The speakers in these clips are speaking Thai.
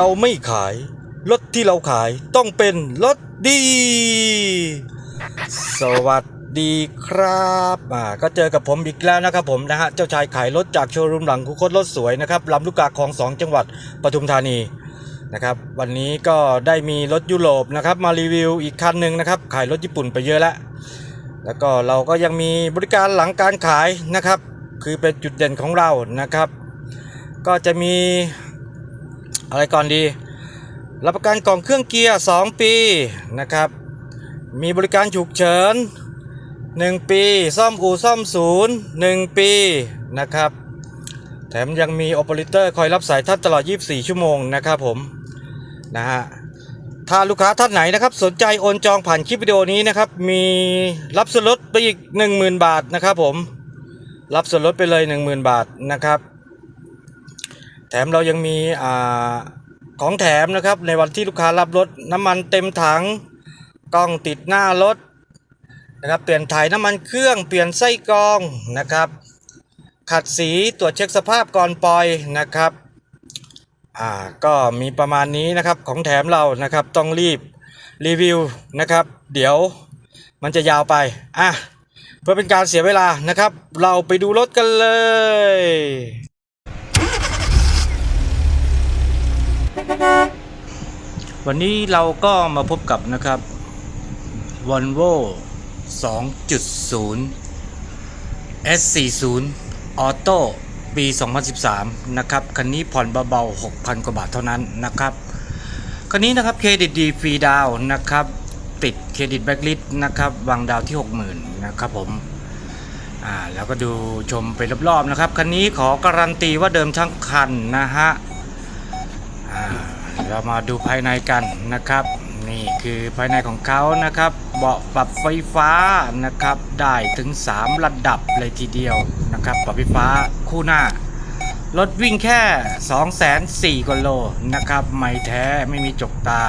เราไม่ขาย รถที่เราขายต้องเป็นรถดี สวัสดีครับอ่าก็เจอกับผมอีกแล้วนะครับผมนะฮะ เจ้าชายขายรถจากโชว์รูมหลังคุคตรถสวยนะครับลำลูกกาคลองสองจังหวัดปทุมธานีนะครับ วันนี้ก็ได้มีรถยุโรปนะครับมารีวิวอีกคันหนึ่งนะครับ ขายรถญี่ปุ่นไปเยอะแล้ว แล้วก็เราก็ยังมีบริการหลังการขายนะครับ คือเป็นจุดเด่นของเรานะครับ ก็จะมี อะไรก่อนดี รับประกันกล่องเครื่องเกียร์ 2 ปีนะครับ มีบริการฉุกเฉิน 1 ปี ซ่อมอู่ซ่อมศูนย์ 1 ปีนะครับ แถมยังมีโอเปอเรเตอร์คอยรับสายท่านตลอด 24 ชั่วโมงนะครับผมนะฮะถ้าลูกค้าท่านไหนนะครับ สนใจโอนจองผ่านคลิปวิดีโอนี้นะครับ มีรับส่วนลดไปอีก 10,000 บาทนะครับผม รับส่วนลดไปเลย 10,000 บาทนะครับ แถมเรายังมีอ่าของแถมนะครับ ในวันที่ลูกค้ารับรถน้ำมันเต็มถังกล้องติดหน้ารถนะครับ เปลี่ยนถ่ายน้ำมันเครื่องเปลี่ยนไส้กรองนะครับ ขัดสีตรวจเช็คสภาพก่อนปล่อยนะครับอ่าก็มีประมาณนี้นะครับของแถมเรานะครับต้องรีบรีวิวนะครับ เดี๋ยวมันจะยาวไปอะเพื่อเป็นการเสียเวลานะครับ เราไปดูรถกันเลย วันนี้เราก็มาพบกับนะครับ Volvo 2.0 S40 Auto ปี 2013 นะครับ คันนี้ผ่อนเบาๆ 6,000 กว่าบาทเท่านั้นนะครับ คันนี้นะครับเครดิตดีฟรีดาวนะครับ ติดเครดิตแบ็กลิสนะครับ วางดาวที่ 60,000 นะครับผมอ่าแล้วก็ดูชมไปรอบๆนะครับ คันนี้ขอการันตีว่าเดิมทั้งคันนะฮะอ่า เรามาดูภายในกันนะครับ นี่คือภายในของเขานะครับ เบาะปรับไฟฟ้านะครับ ได้ถึง 3 ระดับเลยทีเดียวนะครับปรับไฟฟ้าคู่หน้ารถวิ่งแค่2 4 0 0 0กว่าโลนะครับ ไม่แท้ไม่มีจกตา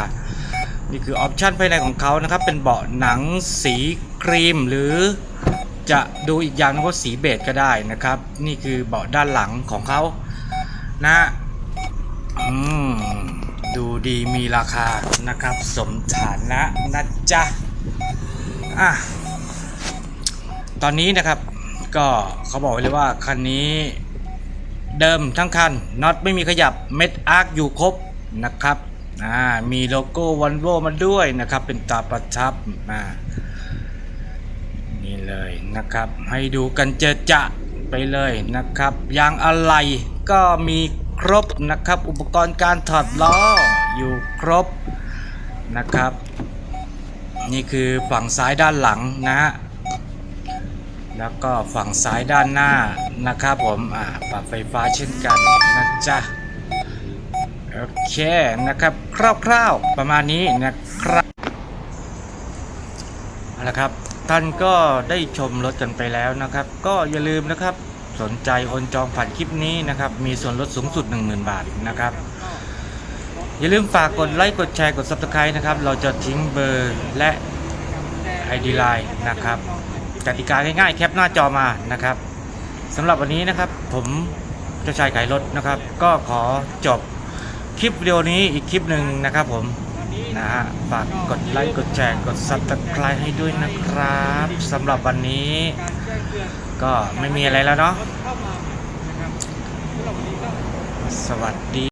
นี่คือออปชันภายในของเขานะครับ เป็นเบาะหนังสีครีมหรือจะดูอีกอย่างนึงว่าสีเบจก็ได้นะครับ นี่คือเบาะด้านหลังของเขานะอืม ดูดีมีราคานะครับ สมฐานะนะจ๊ะอะตอนนี้นะครับก็เขาบอกไว้เลยว่าคันนี้เดิมทั้งคันน็อตไม่มีขยับเม็ดอาร์คอยู่ครบนะครับอ่ามีโลโก้วันโวมาด้วยนะครับ เป็นตาประทับมานี่เลยนะครับ ให้ดูกันเจอจะไปเลยนะครับยางอะไรก็มี ครบนะครับ อุปกรณ์การถอดล้ออยู่ครบนะครับ นี่คือฝั่งซ้ายด้านหลังนะฮะแล้วก็ฝั่งซ้ายด้านหน้านะครับผมอ่าปรับไฟฟ้าเช่นกันนะจ๊ะโอเคนะครับคร่าวๆประมาณนี้นะครับเอาละครับท่านก็ได้ชมรถกันไปแล้วนะครับ ก็อย่าลืมนะครับ สนใจโอนจองผ่านคลิปนี้นะครับ มีส่วนลดสูงสุด 10,000 บาทนะครับ อย่าลืมฝากกดไลค์กดแชร์กด Subscribe นะครับ เราจะทิ้งเบอร์และ ID Line นะครับกติกาง่ายๆ แคปหน้าจอมานะครับสำหรับวันนี้นะครับ ผมเจ้าชายขายรถนะครับ ก็ขอจบคลิปวิดีโอนี้อีกคลิปหนึ่งนะครับผมนะฮะฝากกดไลค์กดแชร์กด Subscribe ให้ด้วยนะครับสำหรับวันนี้ ก็ไม่มีอะไรแล้วเนาะสวัสดี